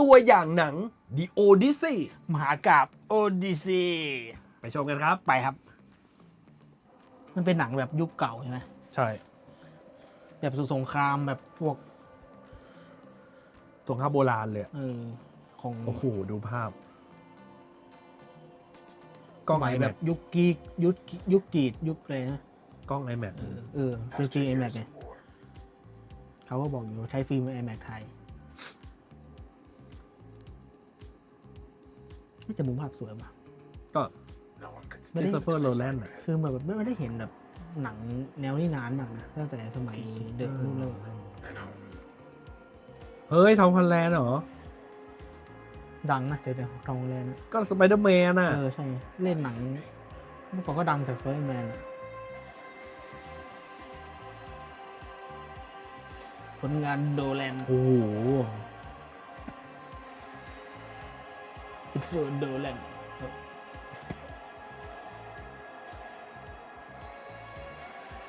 ตัวอย่างหนัง The Odyssey มหากาบโอดิซีไปชมกันครับ ไปครับ มันเป็นหนังแบบยุคเก่าใช่ไหมใช่แบบสงครามแบบพวกสงครามโบราณเลยอะเออของโอ้โห ดูภาพกกล้ล้อองงไอแบแบบบยุคกีกยุคยุคกรีดยุคอะไรนะกล้อง iMac เออเออเป็นจริงไอแม็กไงเขาก็บอกอยู่ใช้ฟิล์มไอแม็กไทย นี่แต่มุมภาพสวยป่ะก็ไม่คริได้สโตเฟอร์โรแลนด์คือแบบไม่ได้เห็นแบบหนังแนวนี้นานมากนะตั้งแต่สมัยเด็กนู่นเลยเฮ้ยทอมฮันแลนด์เหรอ ดังนะเดี๋ยวเดี๋ยวทองแลนด์ก็สไปเดอร์แมนอะ เออใช่เล่นหนังเมื่อก่อนก็ดังจากเฟิร์สแมนผลงานโดแลนด์โอ้โห อิฟเฟอร์โดแลนด์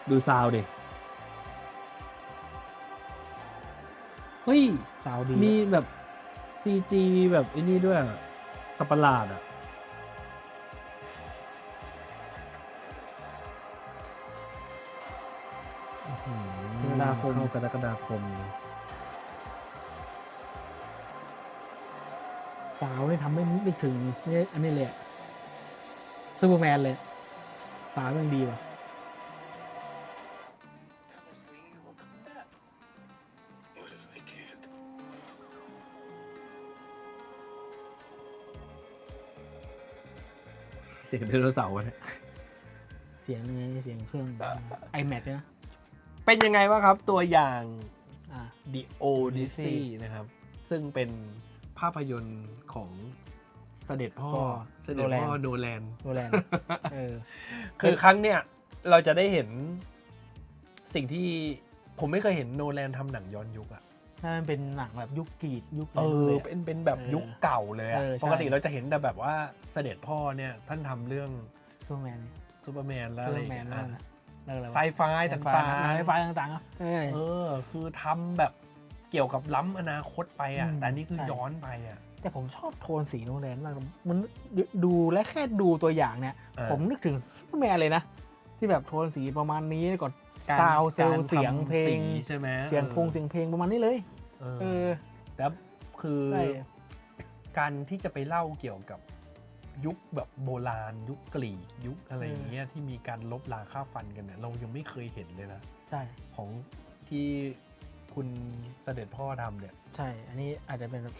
ดูซาวด์ดิเฮ้ยสาวดีมีแบบ CG แบบไอ้นี่ด้วยอะสัตว์ประหลาดอะอื้อหือกรกฎาคม เข้ากรกฎาคม สาวนี่ทำไม่ไม่ถึงนี่อันนี้เลยอะซูเปอร์แมนเลยสาวมันดีว่ะเสียงไดโนเสาร์วะเนี่ยเสียงไงเสียงเครื่องไอแม็กเลยนะเป็นยังไงบ้างครับตัวอย่าง อ่า The Odyssey นะครับ ซึ่งเป็น ภาพยนตร์ของเสด็จพ่อ พ่อเสด็จพ่อโนแลนโดแลนด์เออ คือครั้งเนี้ยเราจะได้เห็นสิ่งที่ผมไม่เคยเห็นโนแลนทำหนังย้อนยุคอะถ้ามันเป็นหนังแบบยุคกรีดยุคเออะไรอเลยอะเป็นเป็นแบบเออยุคเก่าเลยอะเออใช่ ปกติเราจะเห็นแต่แบบว่าเสด็จพ่อเนี่ยท่านทำเรื่องซูเปอร์แมนซูเปอร์แมนแล้วซูอะไรเปออร์ย่างแมนเงี้ยนั่นแหละเรื่องอะไรวะไซไฟต่างไซไฟต่างๆอะเออๆเออ คือทำแบบ เกี่ยวกับล้ำอนาคตไปอะอืมแต่นี่คือใช่ ย้อนไปอะแต่ผมชอบโทนสีโนแลนด์มากมันดูและแค่ดูตัวอย่างเนี่ย เออ ผมนึกถึงซูเปอร์แมนเลยนะ ที่แบบโทนสีประมาณนี้ก่อนการซาวด์เซลล์การทำเสียงเพลงสีใช่ไหมเสียงพงเสียงเพลงประมาณนี้เลย เออ เออ แล้วคือใช่ การที่จะไปเล่าเกี่ยวกับยุคแบบโบราณ ยุคกรีกยุคอะไรอย่างเงี้ยที่มีการลบลาค่าฟันกันเนี่ยเรายังไม่เคยเห็นเลยนะ ใช่ ของที่ คุณเสด็จพ่อทำเนี่ยใช่ อันนี้อาจจะเป็นแบบ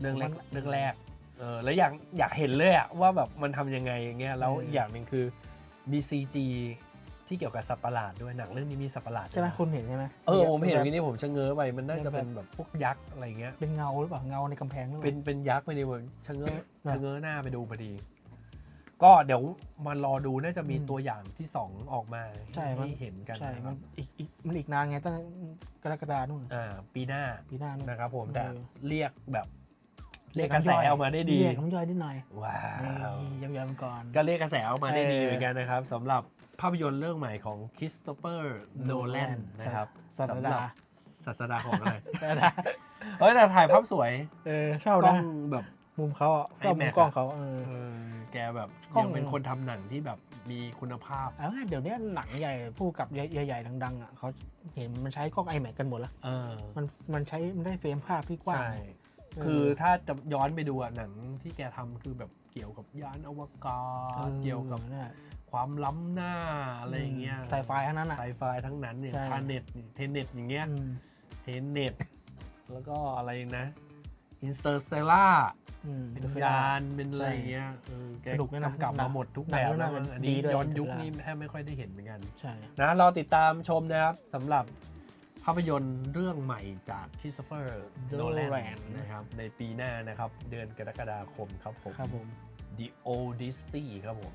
เรื่องแรกมันเรื่องแรกเออแล้วอยากอยากเห็นเลยอะว่าแบบมันทำยังไงอย่างเงี้ยแล้วเอออีกอย่างหนึ่งคือมี CG ที่เกี่ยวกับสัตว์ประหลาดด้วยหนังเรื่องนี้มีสัตว์ประหลาดใช่ไหมด้วยนะคุณเห็นใช่ไหมเออผมเห็นแบบวินี่ผมชะเง้อไปมันน่าจะแบบเป็นแบบพวกยักษ์อะไรเงี้ย เป็นเงาหรือเปล่าเงาในกำแพงหรือเปเป็นล่าเป็นยักษ์ไปดีผมชะเง้อนะชะเง้อหน้าไปดูพอดี ก็เดี๋ยวมารอดูน่าจะมีอืมตัวอย่างที่สองออกมาใช่มัน ให้เห็นกันใช่นะคมัรันบอีกอีกมันอีกนานไงตั้งกรกฎานู่นอ่าปีหน้าปีหน้านู่น นะครับผมเออแต่เรียกแบบ เรียกกระแสออกมาได้ดี เรียกน้ำย่อยนิดหน่อยว้าวย้ำๆก่อน ก็เรียกกระแสออกมาได้ดีเออเหมือนกันนะครับสำหรับภาพยนตร์เรื่องใหม่ของคริสโตเฟอร์โนแลนนะครับศาสสำหดารับศาสดาของอะไรศาสดาเฮ้ยแต่ถ่ายภาพสวยเออชอบกล้อนะงแบบ มุมเขาอะชอบมุม iMac กล้องเขาเออเออ แกแบบกล้องยังเป็นคนทำหนังที่แบบมีคุณภาพเอาง่ายเดี๋ยวนี้หนังใหญ่ผู้กำกับใหญ่ๆดังๆอะเขาเห็นมันใช้กล้อง iMac กันหมดแล้วเออมันมันใช้มันได้เฟรมภาพที่กว้างใช่เออคือถ้าจะย้อนไปดูอะหนังที่แกทำคือแบบเกี่ยวกับยานอวกาศเกี่ยวกับเนี่ยความล้ำหน้าอะไรอย่างเงี้ยไซไฟทั้งนั้นอะไซไฟทั้งนั้นเนี่ยใช่ทาเน็ตเทเน็ตอย่างเงี้ยอืมเทเน็ตแล้วก็อะไรนะ อินสเตอร์สเตล่าอืม เป็นยานเป็นอะไรอย่างเงี้ยเออแกสนุกด้วยนะกำกับหนัมางหมดทุกหนัแบงบเรื่องแล้วนั้นมั้งอันดีนี้ด้วย ย้อนยุค Interstellar นี่แทบไม่ค่อยได้เห็นเหมือนกัน ใช่ นะรอติดตามชมนะครับสำหรับภาพยนตร์เรื่องใหม่จากคริสโตเฟอร์โนแลนนะครับในปีหน้านะครับ เดือนกรกฎาคมครับผม ครับผม The Odyssey ครับผม